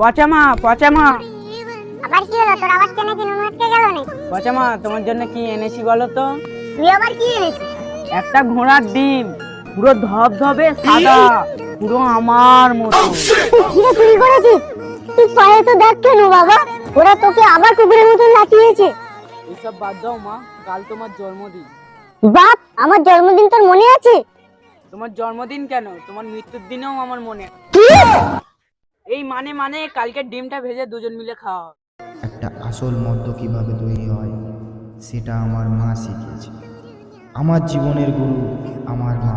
পচামা পচামা। আবার কি হলো? তোর আবার চেনে কি নুন আটকে গেল নাকি? পচামা তোমার জন্য কি এনেছি বলো তো? তুই আবার কি এনেছিস? একটা ঘোড়ার ডিম পুরো ধবধবে সাদা পুরো আমার মতো। কিরে চুরি করেছিস? তুই পায়ে তো দেখ কেন বাবা? ওরা তোকে আবার কুকুরের মতন লাঠিয়েছে এসব বাদ দাও মা কাল তোমার জন্মদিন। বাপ আমার জন্মদিন তোর মনে আছে? তোমার জন্মদিন কেন? তোমার মৃত্যুর দিনেও আমার মনে কি? এই মানে মানে কালকে ডিমটা ভেজে দুজন মিলে খাওয়া হবে। একটা আসল মদ্য কীভাবে তৈরি হয়, সেটা আমার মা শিখিয়েছে। আমার জীবনের গুরু আমার মা।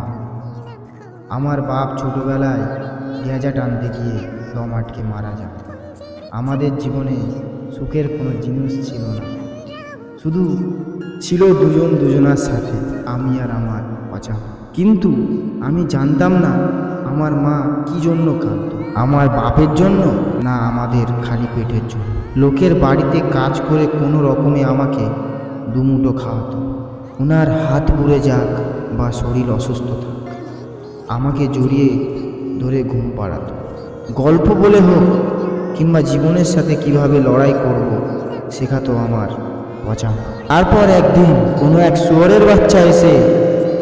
আমার বাপ ছোটবেলায় পেঁয়াজা টানতে গিয়ে দম আটকে মারা যায় আমাদের জীবনে সুখের কোনো জিনিস ছিল না। শুধু ছিল দুজন দুজনার সাথে, আমি আর আমার পচা। কিন্তু আমি জানতাম না আমার মা কি জন্য কাঁদত? আমার বাপের জন্য না আমাদের খালি পেটের জন্য? লোকের বাড়িতে কাজ করে কোনো রকমে আমাকে দুমুটো খাওয়াতো। ওনার হাত পুড়ে যাক বা শরীর অসুস্থ থাক। আমাকে জড়িয়ে ধরে ঘুম পাড়াতো। গল্প বলে হোক কিংবা জীবনের সাথে কীভাবে লড়াই করব শেখাতো আমার পচা তারপর একদিন কোনো এক শুয়োরের বাচ্চা এসে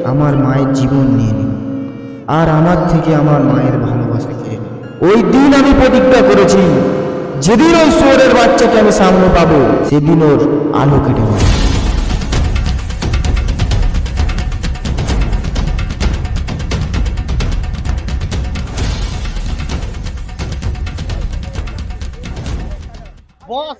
আমার মায়ের জীবন নিয়ে নিল। আর আমার থেকে আমার মায়ের ভালোবাসা কেড়ে ওই দিন আমি প্রতিজ্ঞা করেছি, যেদিন ওই শুয়োরের বাচ্চাকে আমি সামনে পাবো, সেদিন ওর আলো কেটে নেব বস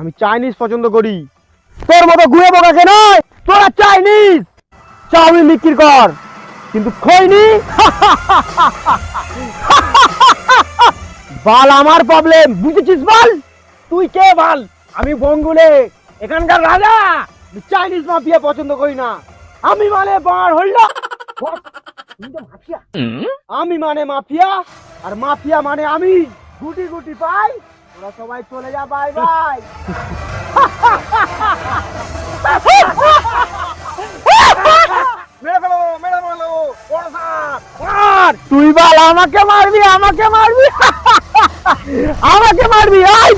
আমি চাইনিজ পছন্দ করি। তোর মতো ঘুরে বোকাকে নয়? তোরা চাইনিজ। চাউমিন বিক্রি কর। কিন্তু খৈনি? বাল আমার প্রবলেম বুঝেছিস বল? তুই কে বল? আমি বঙ্গুলে। এখানকার রাজা। চাইনিজ মাফিয়া পছন্দ করি না। আমি মানে বার হইল মাফিয়া। আমি মানে মাফিয়া আর মাফিয়া মানে আমি। গুটি গুটি পাই। সবাই চলে যা বাই বাই! তুই বল আমাকে মারবি আমাকে মারবি? আমাকে মারবি? আই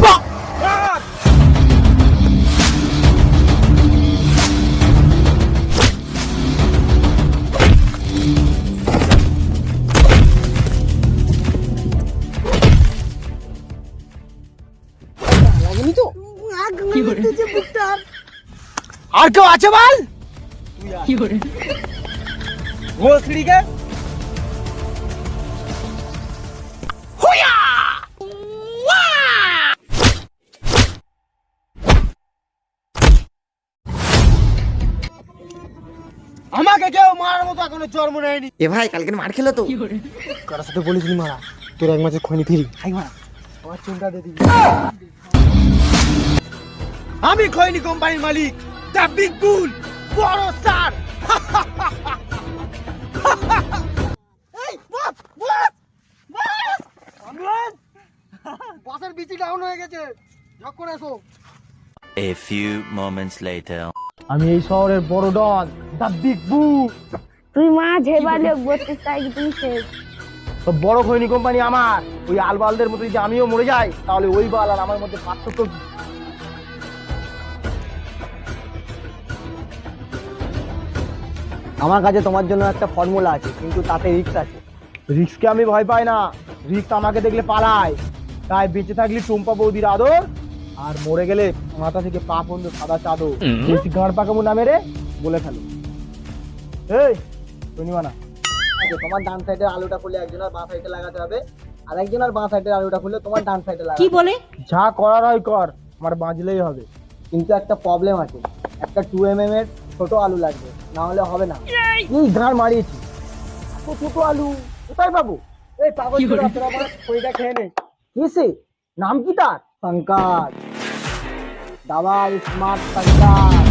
ঘোষড়িকে আমাকে কেউ মারার মতো এখনও জন্ম নেয়নি। এ ভাই কালকে মার খেলো তো। কারোর সাথে বলিস নি মারা। তোর এক মাসে খনি ফিরি। মারা আমার দিবি। আমি খৈনি কোম্পানির মালিক দ্য বিগ বুল। বড় স্টার এই বস বস বস। অ্যাম্বুলেন্স বসের বিচি ডাউন হয়ে গেছে। ঝক করে এসো। A few moments later. আমি এই শহরের বড় ডন দ্য বিগ বুল তুই মা ঝেবালে বত্রিশ তারিখ তুমি শেষ তো বড় খৈনি কোম্পানি আমার। ওই আলবালদের মতো যদি আমিও মরে যাই তাহলে ওই বাল আর আমার মধ্যে পার্থক্য কি? আমার কাছে তোমার জন্য একটা ফর্মুলা আছে কিন্তু তাতে রিক্স আছে। রিক্সকে আমি ভয় পাই না। রিক্স আমাকে দেখলে পালায়। তাই বেঁচে থাকলে টুম্পা বৌদির আদর আর মরে গেলে মাথা থেকে পা পর্যন্ত সাদা চাদর। বেশি গাঁড় পাকাবো না মেরে বলে ফেলো। এই শুনিবা না। আচ্ছা, তোমার ডান সাইডের আলুটা খুলে একজনের বাঁ সাইডে লাগাতে হবে আর একজনের বাঁ সাইডের আলুটা খুলে তোমার ডান সাইডে লাগাতে কি বলে? যা করার হয় কর আমার বাঁচলেই হবে। কিন্তু একটা প্রবলেম আছে। একটা টু এম এম এর ছোট আলু লাগবে। না হলে হবে না। এই গাঁড় মারিয়েছি। এত ছোট আলু। কোথায় পাবো? এই পাগল তোরা আমার খেয়ে নে। কিসে নাম কি তার? শঙ্কর। দাবার স্মার্ট শঙ্কর।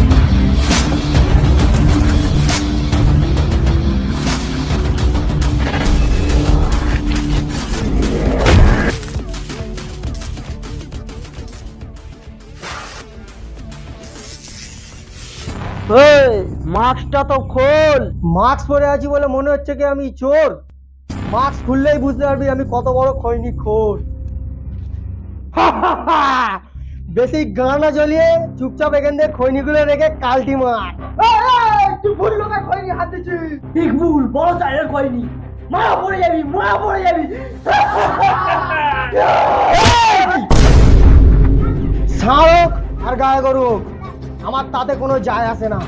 মাস্কটা তো খোল। মাস্ক পরে আছি বলে মনে হচ্ছে কি আমি চোর? মাস্ক খুললেই বুঝতে পারবি আমি কত বড় খৈনি খোর। বেশি গানা জ্বলিয়ে চুপচাপ এখান থেকে খৈনিগুলো রেখে কালটি মার। তুই ভুল লোকের খৈনি হাত দিচ্ছিস। ঠিক ভুল বড় মারা পড়ে যাবি মারা পড়ে যাবি। আর গায়ে গরু আমার তাতে কোনো যায় আসে না!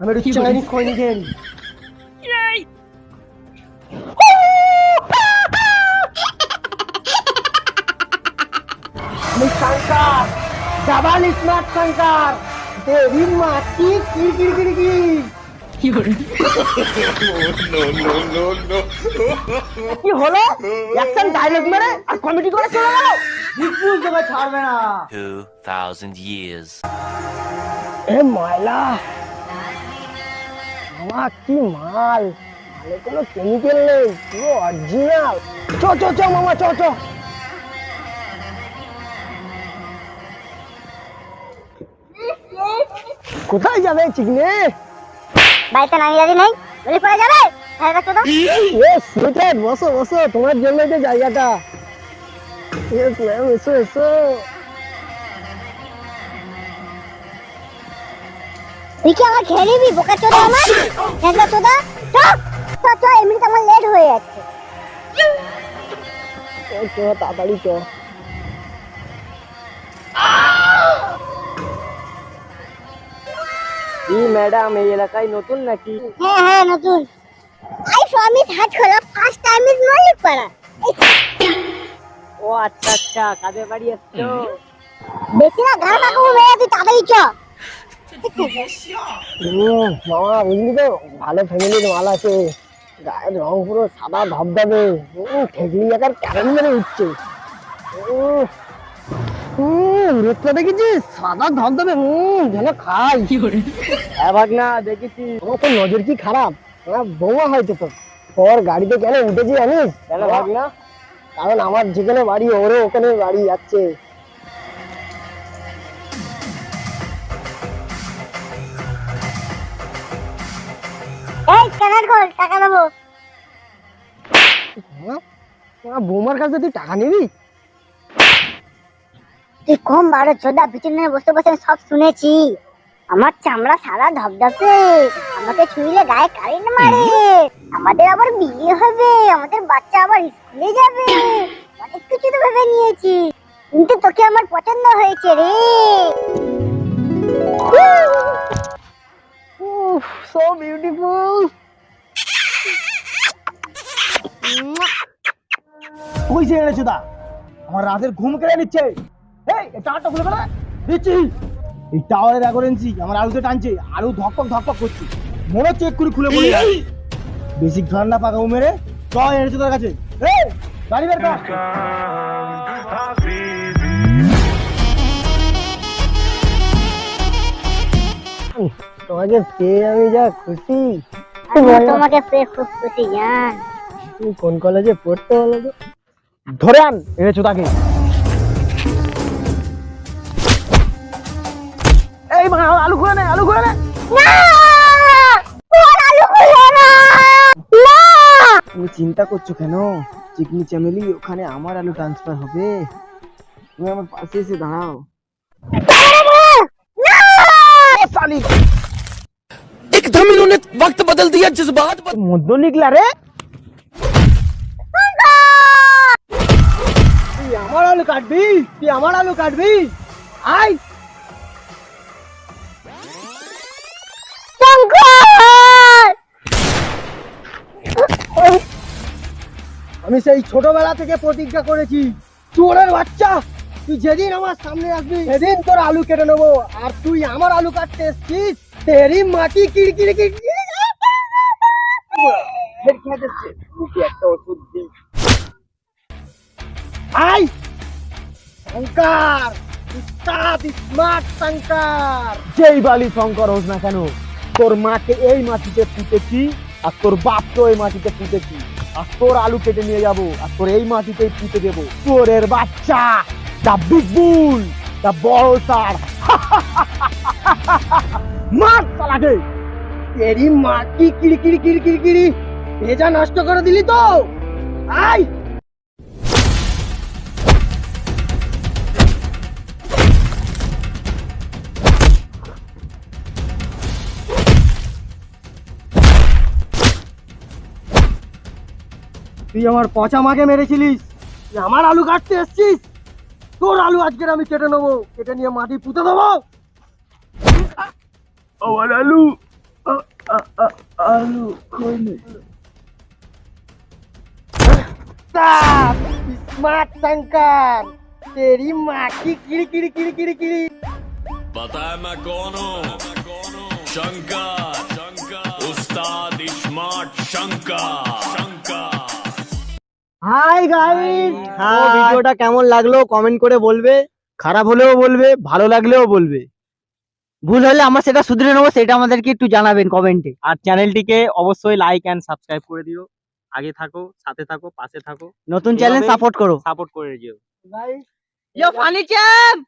আমি একটু চাইনিজ নিই। আমি শঙ্কর ডাবল স্মার্ট শঙ্কর। দেবী মাটি কির কির কির কির কি হলো? অ্যাকশন ডায়লগ মেরে আর কমেডি করে চলে গেল? বিপুল তোকে ছাড়বে না। 2,000 years. এ ময়লা। আমার কি মাল? মালে কোনো কেমিক্যাল নেই পুরো অরিজিনাল চ চ চ মামা চ চ। কোথায় যাবে চিকনে? বাড়িতে নামি দাদি নেই? বলি পরে যাবে? হ্যাঁ রাখো তো এ সুইটার বসো বসো তোমার জন্যই তো জায়গাটা। ইয়েস ম্যাম এসো এসো। তুই কি আমার খেয়ে নিবি বোকা চোদা আমার? ঠেঙ্গা চোদা চ চ চ এমনিতে আমার লেট হয়ে যাচ্ছে। চ তাড়াতাড়ি চ ই ম্যাডাম এই এলাকায় নতুন নাকি? হ্যাঁ হ্যাঁ নতুন। আই প্রমিস হাত খোলা ফার্স্ট টাইম ইজ মল্লিক পাড়া ও আচ্ছা আচ্ছা কাদের বাড়ি আসছো বেশি না পাকাবো মেয়ে তুই তাড়াতাড়ি চ। মামা বুঝলি তো ভালো ফ্যামিলির মাল আছে। গায়ের রং পুরো সাদা ধবধবে। ঠেকলি একার ক্যারেন মেরে উঠছে রোদটা দেখেছিস সাদা ধবধবে। হুম যেন খাই। হ্যাঁ ভাগ না দেখেছি। আমার তো নজর কি খারাপ? আমার বৌমা হয়তো তো। ওর গাড়িতে কেন উঠেছি জানিস কেন ভাগ না কারণ আমার যেখানে বাড়ি ওরও ওখানে বাড়ি যাচ্ছে। এই কর টাকা দেবো। হ্যাঁ? আমার কাছে তুই টাকা নিবি? তুই কম বারো চোদা পিছনে বসে বসে সব শুনেছি। আমার চামড়া সাদা ধবধবে আমাকে ছুঁইলে গায়ে কারেন্ট মারে। আমাদের আবার বিয়ে হবে আমাদের বাচ্চা আবার স্কুলে যাবে। অনেক কিছু তো ভেবে নিয়েছি কিন্তু তোকে আমার পছন্দ হয়েছে রে। সো বিউটিফুল কই যে এনেছো দা আমার রাতের ঘুম কেড়ে নিচ্ছে। এই টাওয়ারটা খুলে ফেলা। দিচ্ছি এই টাওয়ারের আমার আলুতে টানছে আলু ধকপক ধকপক করছে। মনে হচ্ছে এক্ষুনি খুলে যাবে। বেশি ঘান না পাকা মেরে চ এনেছো তার কাছে। এই গাড়ি বের কর। তোমাকে পেয়ে আমি যা খুশি। তোমাকে পেয়ে খুব খুশি জান তুমি কোন কলেজে পড়তে বলো তো? ধরে আন এনেছো তাকে এই মা আলু করে নে আলু করে নে না ওর আলু খুলো না না তুমি চিন্তা করছো কেন চিকনি চামেলি ওখানে আমার আলু ট্রান্সফার হবে তুমি আমার পাশে এসে দাঁড়াও সালি एकदम इन्होंने वक्त बदल दिया जज्बात মধ্য নিকলা রে কাটবি তুই আমার আলু কাটবি আই শঙ্কর আমি সেই ছোটবেলা থেকে প্রতিজ্ঞা করেছি চোরের বাচ্চা তুই যেদিন আমার সামনে আসবি সেদিন তোর আলু কেটে নেব আর তুই আমার আলু কাটতে এসছিস তেরি মাটি কিড়কিড়ি কিড়কিড়ি একটা ওষুধ দি আই শঙ্কর উস্তাদ স্মার্ট শঙ্কর। যেই বালি শঙ্কর হোস না কেন তোর মাকে এই মাটিতে পুঁতেছি আর তোর বাপকেও এই মাটিতে পুঁতেছি। আর তোর আলু কেটে নিয়ে যাব আর তোর এই মাটিতেই পুঁতে দেবো। তোরের বাচ্চা দা বিগ বুল দা বড় সার। মার সালাকে। তেরি মাটি কিড়ি কিড়ি কিড়ি ভেজা নষ্ট করে দিলি তো। আই তুই আমার পচা মাকে মেরেছিলিস তুই আমার আলু কাটতে এসছিস তোর আলু আজকের আমি কেটে নেবো কেটে নিয়ে মাটি পুঁতে দেবো আমার আলু আ- আ- আ- আলু স্মার্ট শঙ্কর তেরি মাটি কিড়ি কিড়ি কিড়ি কিড়ি কিড়ি पता है मैं कौन हूँ शंकर शंकर उस्ताद smart Shankar Shankar hi guys ভিডিওটা কেমন লাগল? কমেন্ট করে বলবে। খারাপ হলেও বলবে ভালো লাগলেও বলবে। ভুল হলে আমরা সেটা শুধরে নেব সেটা আমাদেরকে একটু জানাবেন কমেন্টে আর চ্যানেলটিকে অবশ্যই লাইক অ্যান্ড সাবস্ক্রাইব করে দিও। আগে থাকো সাথে থাকো পাশে থাকো। নতুন চ্যানেল সাপোর্ট করো। সাপোর্ট করে দিও। গাইস ইয়ো ফানি চ্যাম্প